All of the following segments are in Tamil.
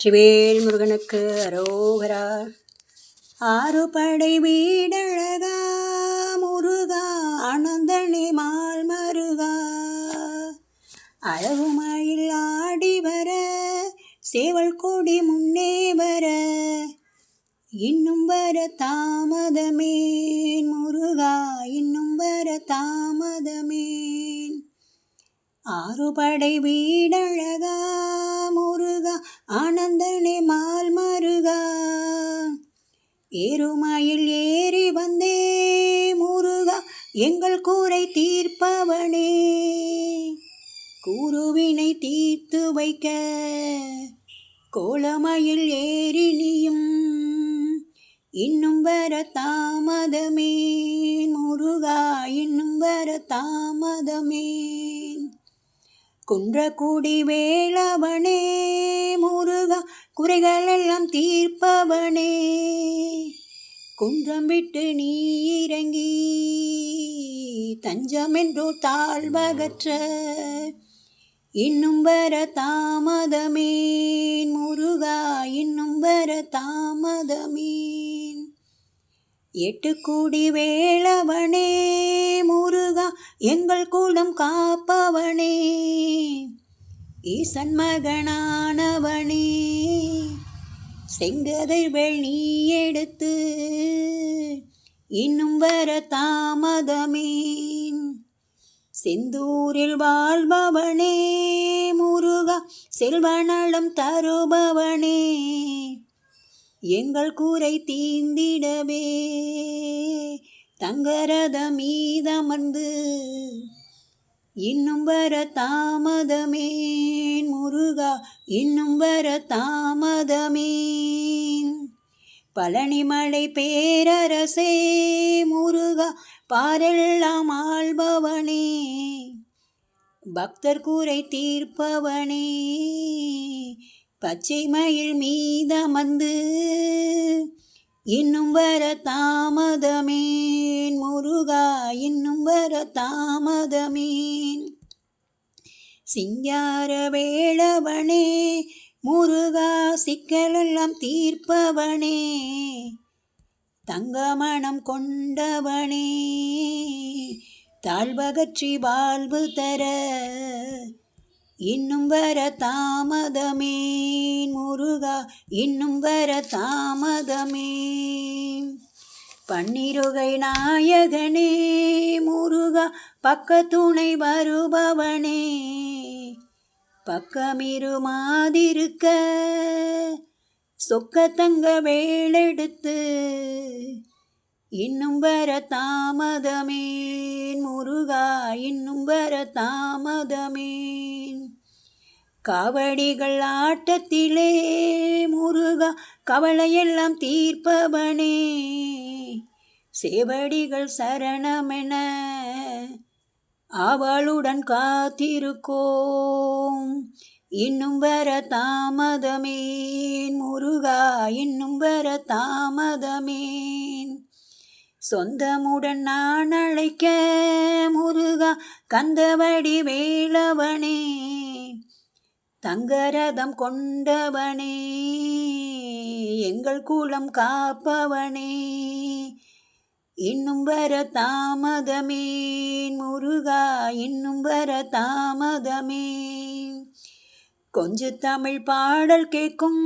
வெற்றிவேல் முருகனுக்கு அரோகரா. ஆறு படை வீடழகா முருகா அனந்தனி மால் மருகா அழகுமயில் ஆடி வர சேவல் கொடி முன்னே வர. இன்னும் வர தாமதமேன் முருகா இன்னும் வர தாமதமேன். ஆறு படை வீடழகா ஆனந்தனே மால் மருகா. ஏறுமயில் ஏறி வந்தே முருகா எங்கள் கூரை தீர்ப்பவனே. கூறுவினை தீர்த்து வைக்க கோலமயில் ஏறி நீயும். இன்னும் வர தாமதமே முருகா இன்னும் வர தாமதமே. குன்றக்குடி வேளவனே முருகா குறைகளெல்லாம் தீர்ப்பவனே. குன்றம் விட்டு நீ இறங்கி தஞ்சமென்றோ தாழ்வகற்ற இன்னும் வர தாமதமேன். முருகா இன்னும் வர தாமதமேன். எட்டு கூடி வேளவனே எங்கள் குலம் காப்பவனே. ஈசன் மகனானவனே. செங்கதிர்வேள் நீ எடுத்து இன்னும் வர தாமதமேன். செந்தூரில் வாழ்பவனே முருகா செல்வநலம் தருபவனே. எங்கள் கூரை தீந்திடவே தங்கரத மீதமர்ந்து இன்னும் வர தாமதமேன் முருகா இன்னும் வர தாமதமேன். பழனிமலை பேரரசே முருகா பாரெல்லாம் ஆள்பவனே பக்தர் கூரை தீர்ப்பவனே. பச்சை மயில் மீதமந்து இன்னும் வர தாமதமேன். முருகா இன்னும் வர தாமதமேன். சிங்கார வேளவனே முருகா சிக்கலெல்லாம் தீர்ப்பவனே தங்கமணம் கொண்டவனே தாழ்வகற்றி வாழ்வு தர இன்னும் வர தாமதமே முருகா இன்னும் வர தாமதமே. பன்னிருகை நாயகனே முருகா பக்கத்துணை வருபவனே. பக்கமிருமாதிருக்க சொக்கத்தங்க வேலெடுத்து இன்னும் வர தாமதமேன் முருகா இன்னும் வர தாமதமேன். காவடிகள் ஆட்டத்திலே முருகா கவலையெல்லாம் தீர்ப்பவனே. சேவடிகள் சரணமென அவளுடன் காத்திருக்கோம். இன்னும் வர தாமதமேன் முருகா இன்னும் வர தாமதமேன். சொந்தமுடன் நான் அழைக்க முருகா கந்தவடி வேளவனே தங்கரதம் கொண்டவனே எங்கள் குலம் காப்பவனே. இன்னும் வர தாமதமேன் முருகா இன்னும் வர தாமதமே. கொஞ்ச தமிழ் பாடல் கேட்கும்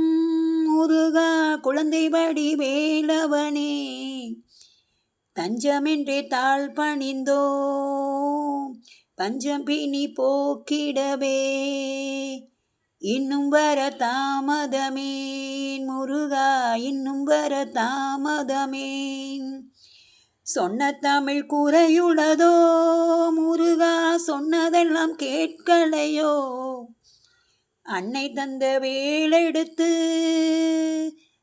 முருகா குழந்தை வடி வேலவனே. தஞ்சமின்றி தாழ் பணிந்தோ பஞ்சம் பிணி போக்கிடவே. இன்னும் வர தாமதமேன். முருகா இன்னும் வர தாமதமேன். சொன்ன தமிழ் குறையுள்ளதோ முருகா சொன்னதெல்லாம் கேட்கலையோ? அன்னை தந்த வேலெடுத்து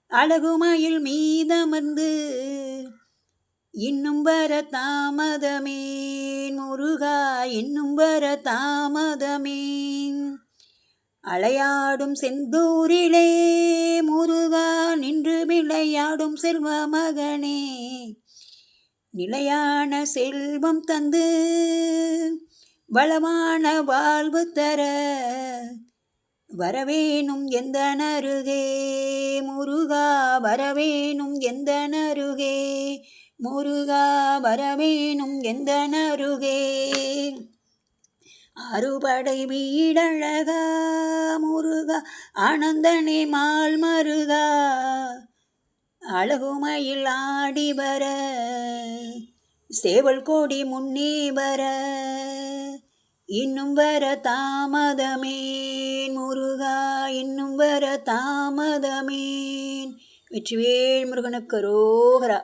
அழகுமயில் மீதமர்ந்து இன்னும் வர தாமதமேன் முருகா இன்னும் வர தாமதமேன் அலையாடும் செந்தூரிலே முருகா நின்று விளையாடும் செல்வ மகனே நிலையான செல்வம் தந்து வளமான வாழ்வு தர வரவேணும் எந்த நருகே முருகா வரவேணும் எந்த நருகே முருகா வரவேணும் எந்த நருகே அறுபடை வீடழகா முருகா ஆனந்தனே மால் மருகா அழகுமையில் ஆடி வர சேவல் கோடி முன்னே வர இன்னும் வர தாமதமேன் முருகா இன்னும் வர தாமதமேன். வெற்றிவேல் முருகனுக்கு ரோகரா.